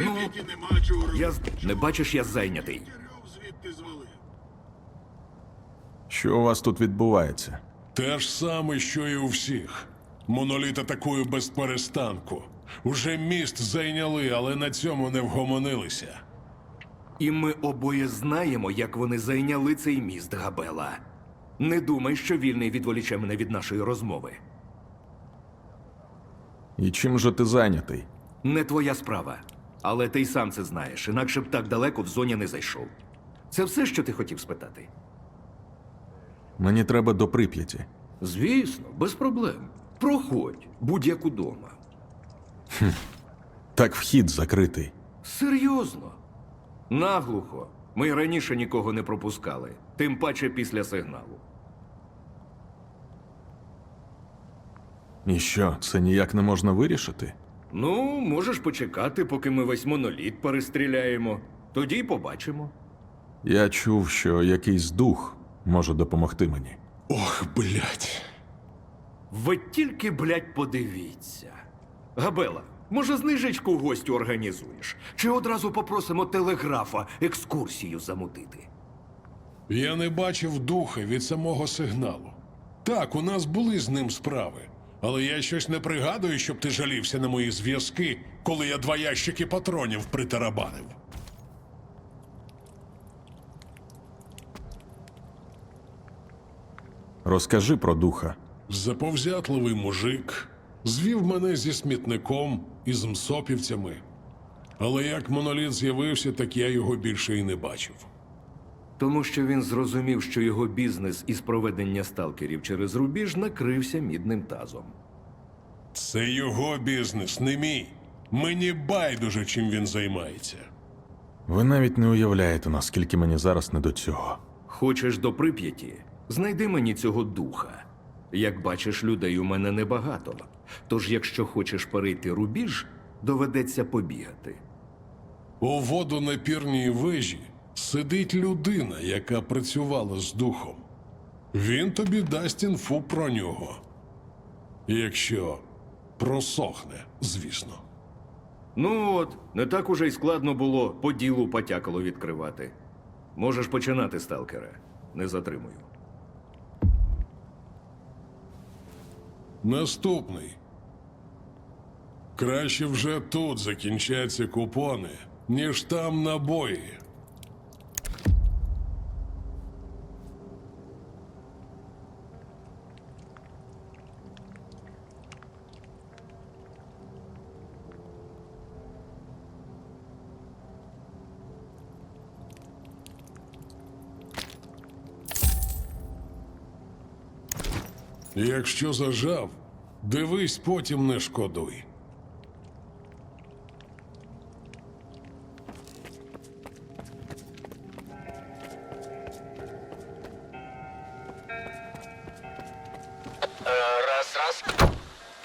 Нема чого робити. Я з- не бачиш, я зайнятий. Кирьов звідти звалив. Що у вас тут відбувається? Те ж саме, що і у всіх. Моноліт атакує без перестанку. Уже міст зайняли, але на цьому не вгомонилися. І ми обоє знаємо, як вони зайняли цей міст Габела. Не думай, що вільний відволіче мене від нашої розмови. І чим же ти зайнятий? Не твоя справа. Але ти й сам це знаєш, інакше б так далеко в зоні не зайшов. Це все, що ти хотів спитати? Мені треба до Прип'яті. Звісно, без проблем. Проходь, будь-як удома. Так вхід закритий. Серйозно? Наглухо. Ми раніше нікого не пропускали, тим паче після сигналу. І що, це ніяк не можна вирішити? Ну, можеш почекати, поки ми весь моноліт перестріляємо. Тоді й побачимо. Я чув, що якийсь дух може допомогти мені. Ох, блядь. Ви тільки, блядь, подивіться. Габела, може, знижечку гостю організуєш? Чи одразу попросимо телеграфа екскурсію замутити? Я не бачив духа від самого сигналу. Так, у нас були з ним справи. Але я щось не пригадую, щоб ти жалівся на мої зв'язки, коли я два ящики патронів притарабанив. Розкажи про духа. Заповзятливий мужик звів мене зі смітником і з мсопівцями. Але як моноліт з'явився, так я його більше і не бачив. Тому що він зрозумів, що його бізнес із проведення сталкерів через рубіж накрився мідним тазом. Це його бізнес, не мій. Мені байдуже, чим він займається. Ви навіть не уявляєте, наскільки мені зараз не до цього. Хочеш до прип'яті? Знайди мені цього духа. Як бачиш, людей у мене небагато. Тож, якщо хочеш перейти рубіж, доведеться побігати. У водонапірній вежі сидить людина, яка працювала з духом. Він тобі дасть інфу про нього. Якщо просохне, звісно. Ну от, не так уже й складно було по ділу потякало відкривати. Можеш починати, сталкере. Не затримую. Наступний. Краще вже тут закінчаться купони, ніж там набої. Якщо зажав, дивись, потім не шкодуй. Е, Раз, раз.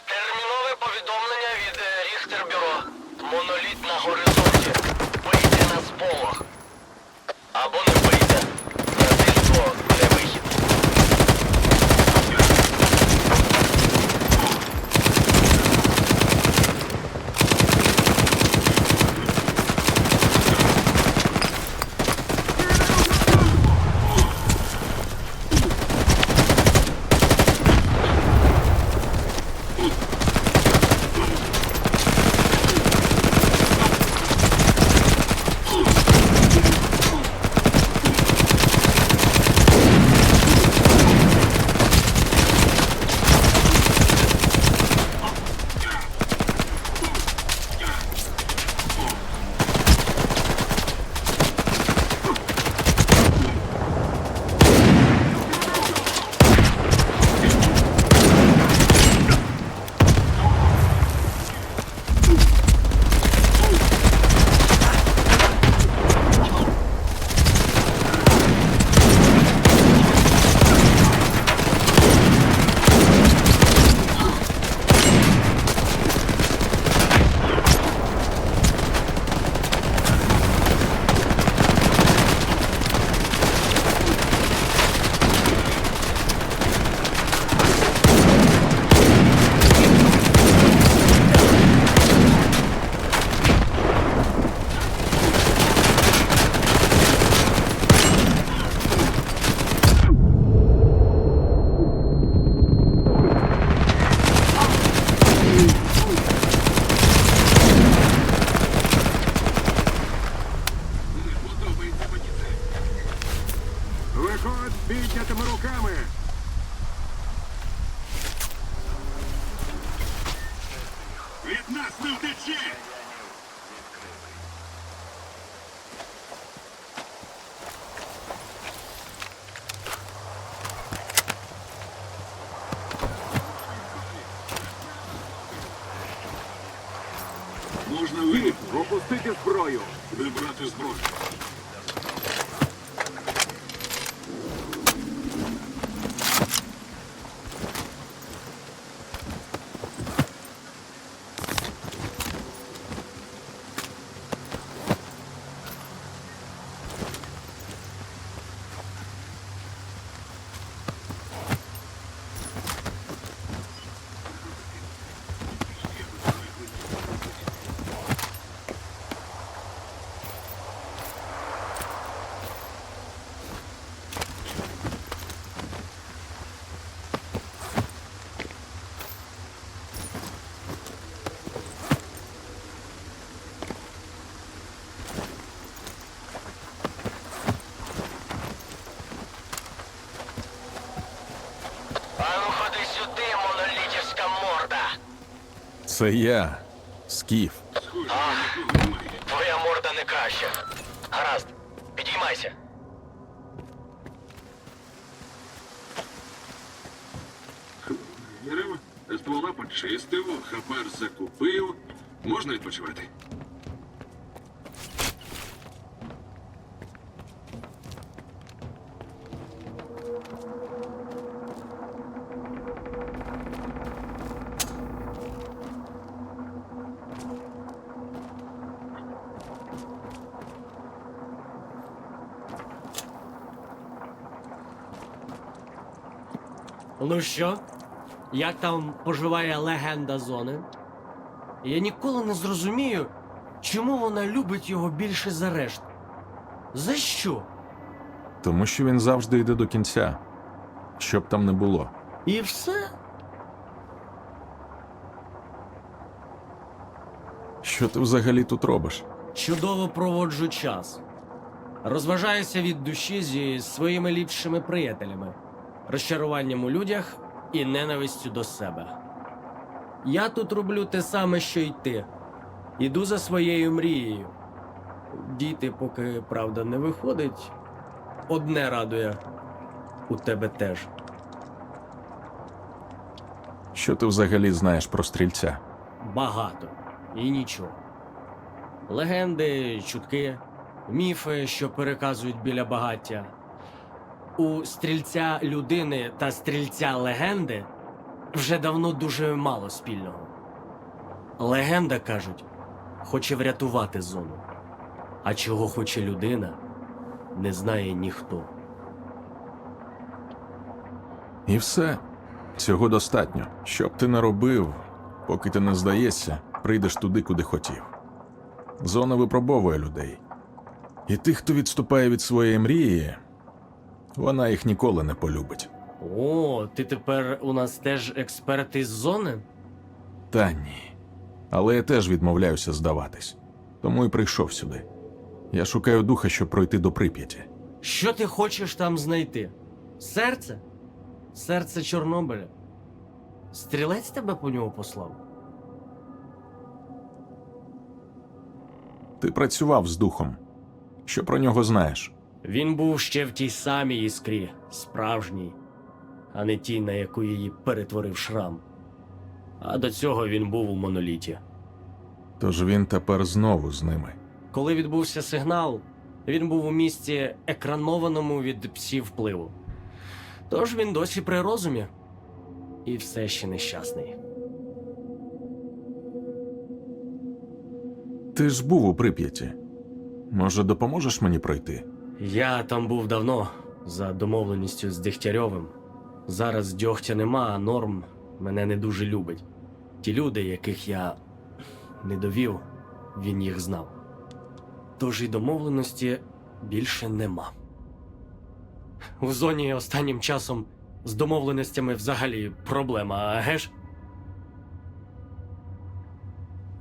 Термінове повідомлення від е, Ріхтербюро. Моноліт на горизонті. Вийде на сполох. Або не вийде. Переход піднятими руками. Від нас не втече! Можна вийти. Опустити зброю. Вибрати зброю. Ану ходи сюди, монолітівська морда. Це я, Скіф. Схоже. Твоя морда не краща. Гаразд, підіймайся. Дерева, ствола почистив, хабар закупив. Можна відпочивати? Ну що? Як там поживає легенда зони? Я ніколи не зрозумію, чому вона любить його більше за решт. За що? Тому що він завжди йде до кінця, щоб там не було. І все? Що ти взагалі тут робиш? Чудово проводжу час. Розважаюся від душі зі своїми ліпшими приятелями, розчаруванням у людях і ненавистю до себе. Я тут роблю те саме, що й ти. Іду за своєю мрією. Діти, поки правда не виходить, одне радує у тебе теж. Що ти взагалі знаєш про стрільця? Багато і нічого. Легенди, чутки, міфи, що переказують біля багаття. У стрільця людини та стрільця легенди вже давно дуже мало спільного. Легенда, кажуть, хоче врятувати зону. А чого хоче людина, не знає ніхто. І все. Цього достатньо. Що б ти не робив, поки ти не здаєшся, прийдеш туди, куди хотів. Зона випробовує людей. І тих, хто відступає від своєї мрії, вона їх ніколи не полюбить. О, ти тепер у нас теж експерт із зони? Та ні. Але я теж відмовляюся здаватись. Тому і прийшов сюди. Я шукаю духа, щоб пройти до Прип'яті. Що ти хочеш там знайти? Серце? Серце Чорнобиля? Стрілець тебе по нього послав? Ти працював з духом. Що про нього знаєш? Він був ще в тій самій іскрі, справжній, а не тій, на яку її перетворив шрам. А до цього він був у моноліті. Тож він тепер знову з ними. Коли відбувся сигнал, він був у місці екранованому від псів впливу. Тож він досі при розумі і все ще нещасний. Ти ж був у Прип'яті. Може, допоможеш мені пройти? Я там був давно, за домовленістю з Дегтярьовим. Зараз дьогтя нема, а норм мене не дуже любить. Ті люди, яких я не довів, він їх знав. Тож і домовленості більше нема. У зоні останнім часом з домовленостями взагалі проблема, а геш?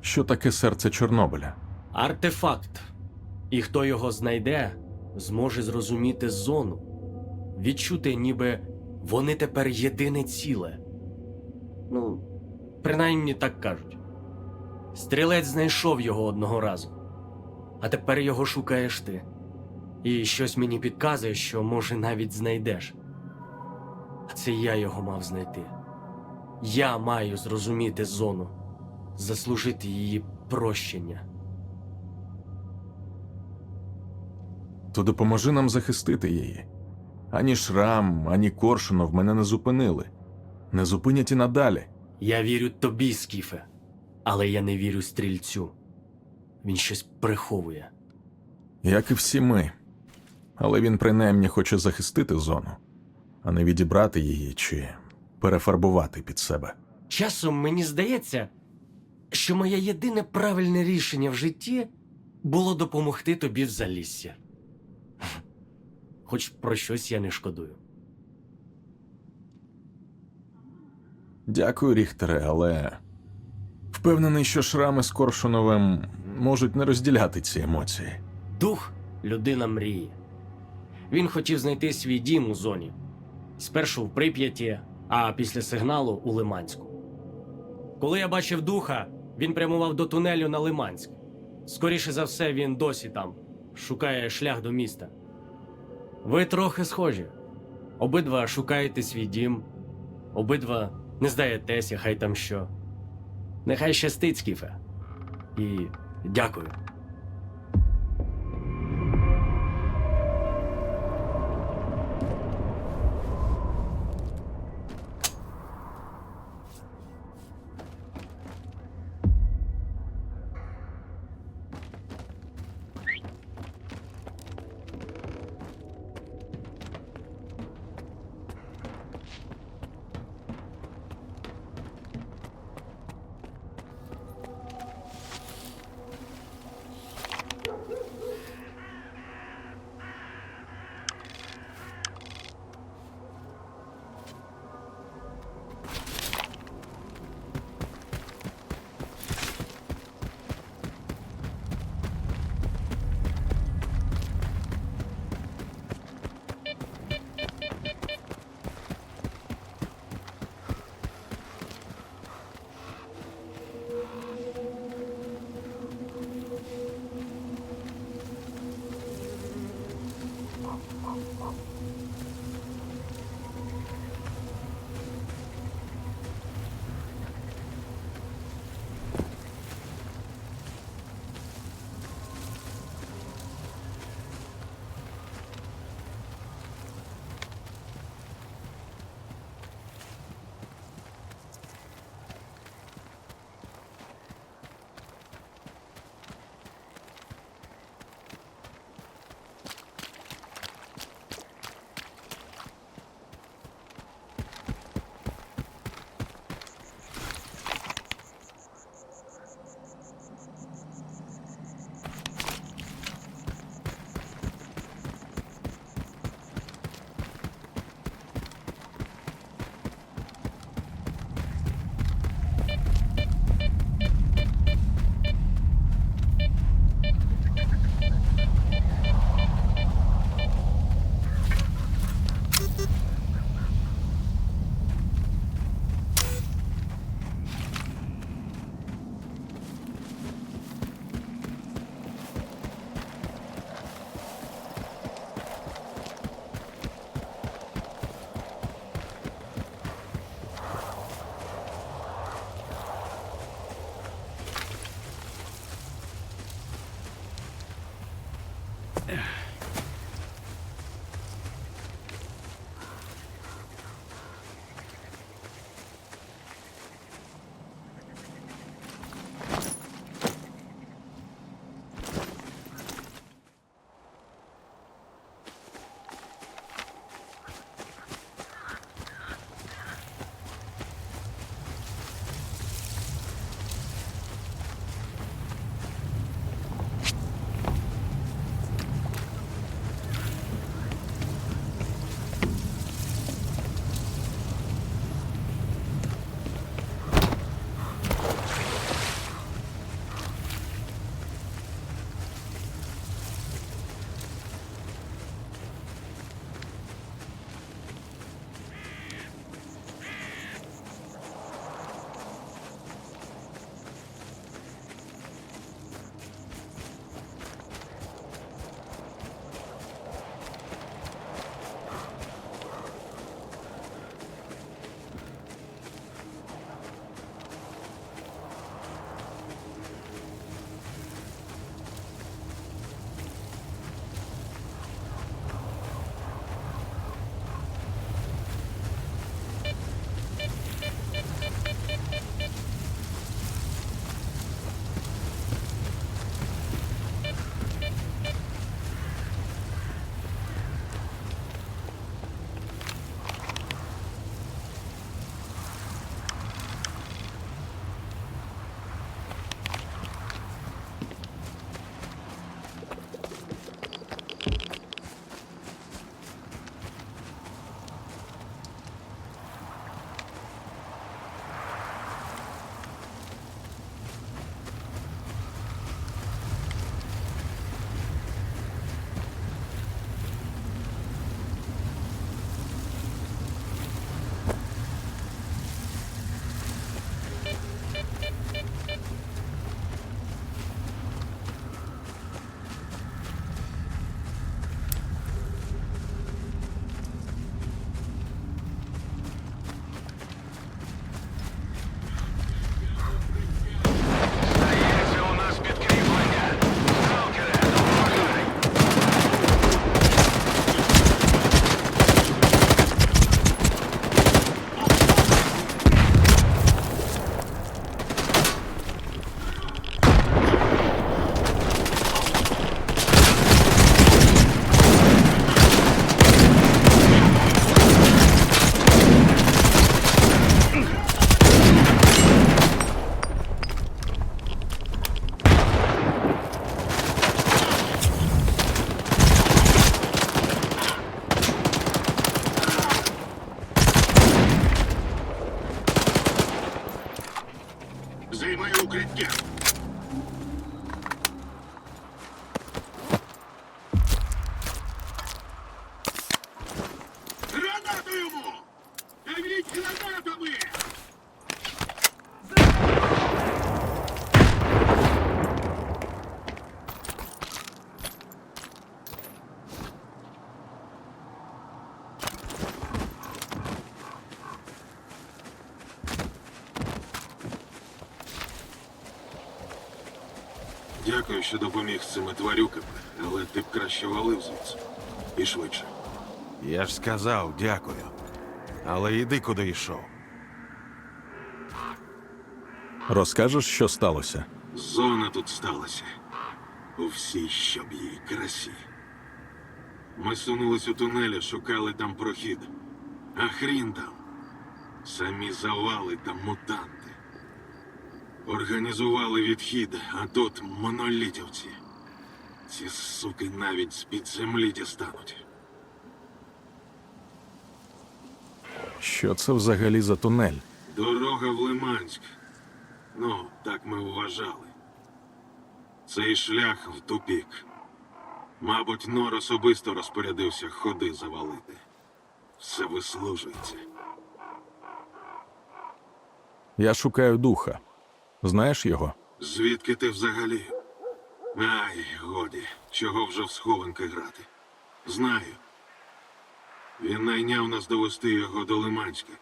Що таке серце Чорнобиля? Артефакт. І хто його знайде, зможе зрозуміти зону. відчути, ніби вони тепер єдине ціле. Ну, принаймні так кажуть. Стрілець знайшов його одного разу, а тепер його шукаєш ти. І щось мені підказує, що, може, навіть знайдеш. А це я його мав знайти. Я маю зрозуміти зону, заслужити її прощення. То допоможи нам захистити її. Ані Шрам, ані Коршунов мене не зупинили. Не зупинять і надалі. Я вірю тобі, Скіфе, але я не вірю стрільцю. Він щось приховує. Як і всі ми. Але він принаймні хоче захистити зону, а не відібрати її чи перефарбувати під себе. Часом мені здається, що моє єдине правильне рішення в житті було допомогти тобі в залісся. Хоч про щось я не шкодую. Дякую, Ріхтере, але впевнений, що Шрами з Коршуновим можуть не розділяти ці емоції. Дух людина мрії. Він хотів знайти свій дім у зоні. Спершу в Прип'яті, а після сигналу у Лиманську. Коли я бачив духа, він прямував до тунелю на Лиманськ. Скоріше за все, він досі там, шукає шлях до міста. Ви трохи схожі. Обидва шукаєте свій дім, обидва не здаєтеся, хай там що. Нехай щастить, Скіфе. І дякую. Дякую, що допоміг з цими тварюками, але ти б краще валив звідси. І швидше. Я ж сказав дякую. Але йди куди йшов. Розкажеш, що сталося? Зона тут сталася. У всій щоб її красі. Ми сунулись у тунелі, шукали там прохід. А хрін там. Самі завали та мутанти. Організували відхід, а тут монолітівці. Ці суки навіть з-під землі дістануть. Що це взагалі за тунель? Дорога в Лиманськ. Ну, так ми вважали. Цей шлях в тупік. Мабуть, Нор особисто розпорядився ходи завалити. Все вислужується. Я шукаю духа. Знаєш його? Звідки ти взагалі? Ай, годі, чого вже в схованки грати. Знаю. Він найняв нас довести його до Лиманська.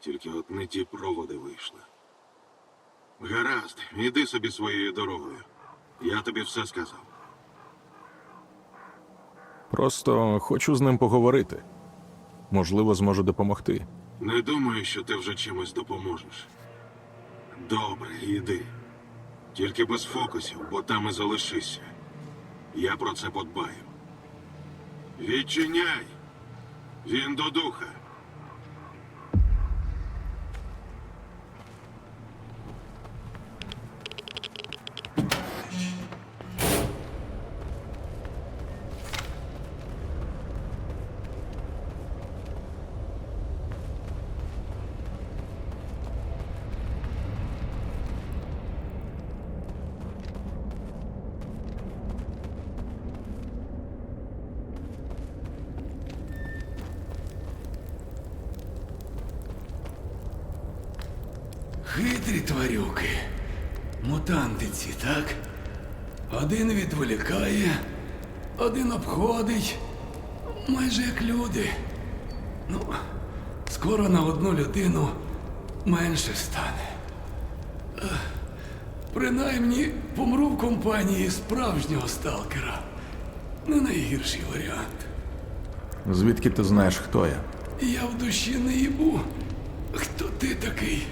Тільки от не ті проводи вийшли. Гаразд, іди собі своєю дорогою. Я тобі все сказав. Просто хочу з ним поговорити. Можливо, зможу допомогти. Не думаю, що ти вже чимось допоможеш. Добре, іди. Тільки без фокусів, бо там і залишися. Я про це подбаю. Відчиняй! Він до духа. Хитрі тварюки. Мутантиці, так? Один відволікає, один обходить. Майже як люди. Ну, скоро на одну людину менше стане. Принаймні помру в компанії справжнього сталкера. Не найгірший варіант. Звідки ти знаєш, хто я? Я в душі не їбу, хто ти такий.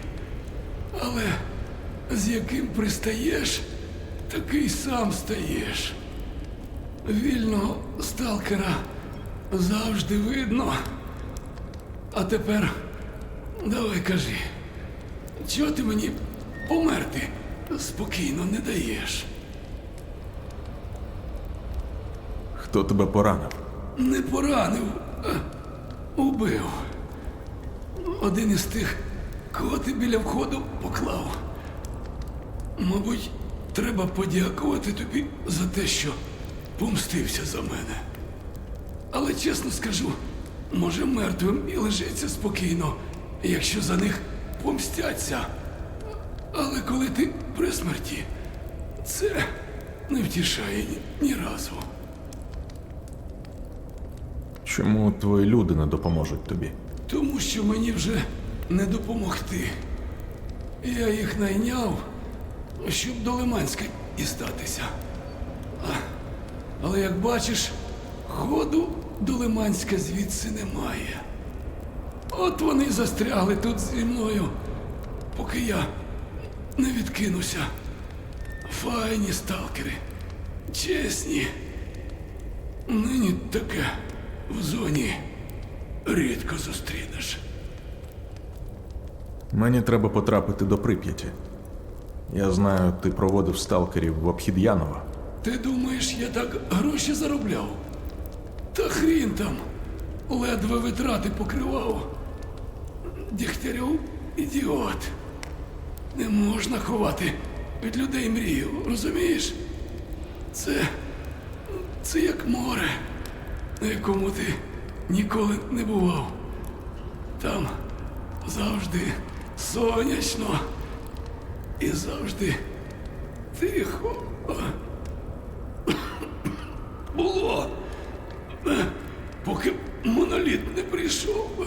Але з яким пристаєш, такий сам стаєш. Вільного сталкера завжди видно. А тепер давай кажи, чого ти мені померти спокійно не даєш? Хто тебе поранив? Не поранив, а убив. Один із тих, кого ти біля входу поклав. Мабуть, треба подякувати тобі за те, що помстився за мене. Але чесно скажу, може мертвим і лежиться спокійно, якщо за них помстяться. Але коли ти при смерті, це не втішає ні, ні разу. Чому твої люди не допоможуть тобі? Тому що мені вже не допомогти. Я їх найняв, щоб до Лиманська дістатися. А, але як бачиш, ходу до Лиманська звідси немає. От вони застрягли тут зі мною, поки я не відкинуся. Файні сталкери, чесні. Нині таке в зоні рідко зустрінеш. Мені треба потрапити до Прип'яті. Я знаю, ти проводив сталкерів в обхід Янова. Ти думаєш, я так гроші заробляв? Та хрін там. Ледве витрати покривав. Дігтярьов ідіот. Не можна ховати від людей мрію, розумієш? Це. це як море, на якому ти ніколи не бував. там завжди сонячно і завжди тихо. Було, поки моноліт не прийшов.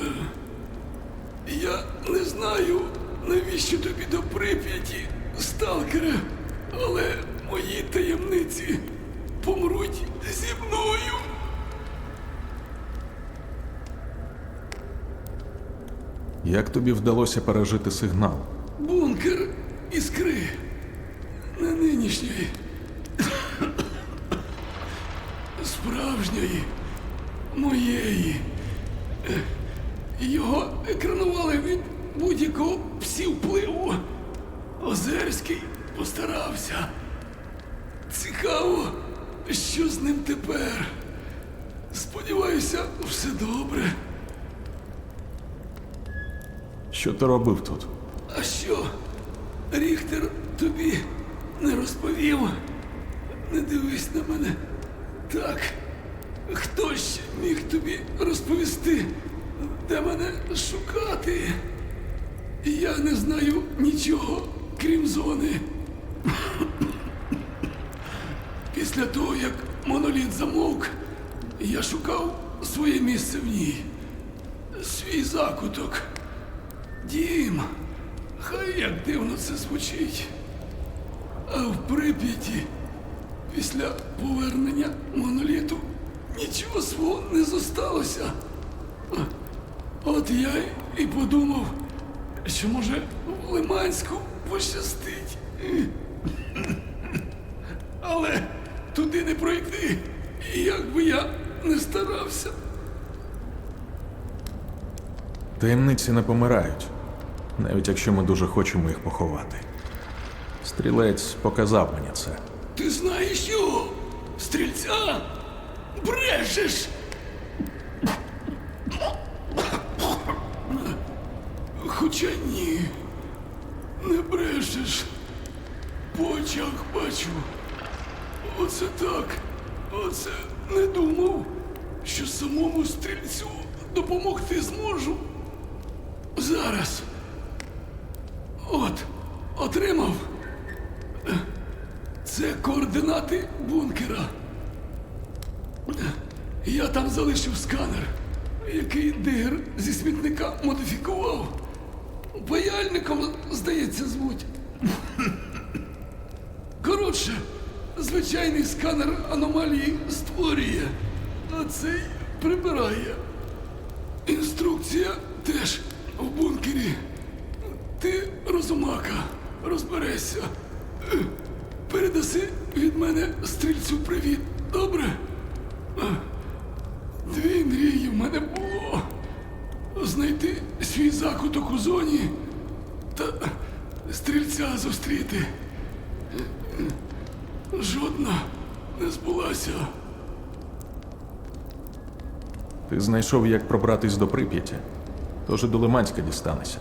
Я не знаю, навіщо тобі до Прип'яті, сталкере, але мої таємниці помруть Як тобі вдалося пережити сигнал? Бункер іскри. Не нинішньої. Справжньої. Моєї. Його екранували від будь-якого псівпливу. Озерський постарався. Цікаво, що з ним тепер. Сподіваюся, все добре. Що ти робив тут? А що? Ріхтер тобі не розповів? Не дивись на мене. Так. Хто ще міг тобі розповісти, де мене шукати? Я не знаю нічого, крім зони. Після того, як моноліт замовк, я шукав своє місце в ній, свій закуток. Дім, хай як дивно це звучить. А в Прип'яті після повернення моноліту нічого свого не зосталося. От я і подумав, що може в Лиманську пощастить. Але туди не пройти, як би я не старався. Таємниці не помирають, навіть якщо ми дуже хочемо їх поховати. Стрілець показав мені це. Ти знаєш його? Стрільця? Брешеш! Хоча ні, не брешеш. По очах бачу. Оце так. Оце не думав, що самому стрільцю допомогти зможу. Зараз. От, отримав. Це координати бункера. Я там залишив сканер, який дигер зі смітника модифікував. Паяльником, здається, звуть. Коротше, звичайний сканер аномалії створює, а цей прибирає. Інструкція теж в бункері. Ти розумака, розберешся. Передаси від мене стрільцю привіт, добре? Дві мрії в мене було. Знайти свій закуток у зоні та стрільця зустріти. Жодна не збулася. Ти знайшов, як пробратись до Прип'яті, тож і до Лиманська дістанешся.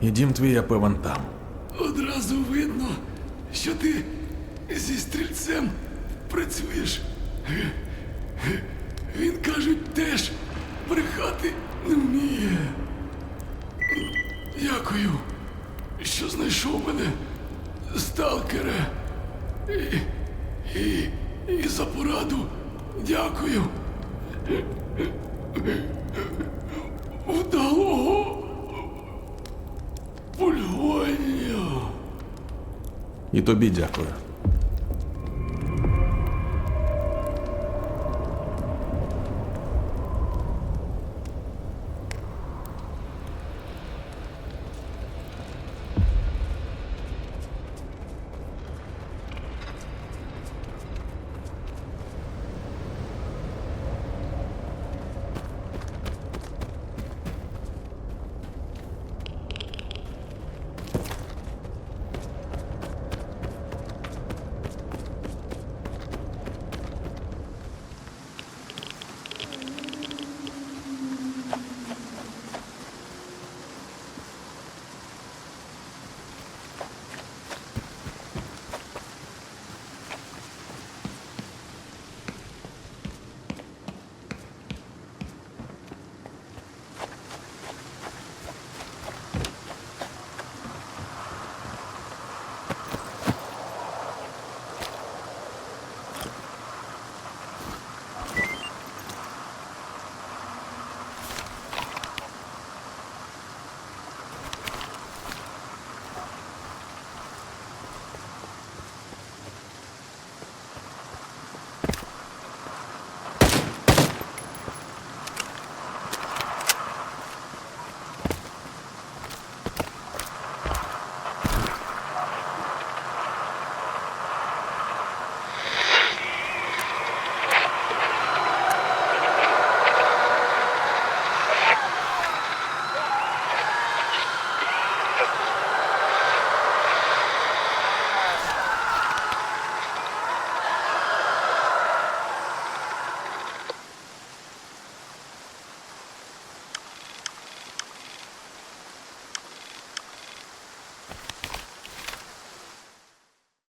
І дім твій, я певен, там. Одразу видно, що ти зі стрільцем працюєш. Він, кажуть, теж брехати не вміє. Дякую, що знайшов мене, сталкере. І, і, і за пораду дякую. Вдалого полювання. І тобі дякую.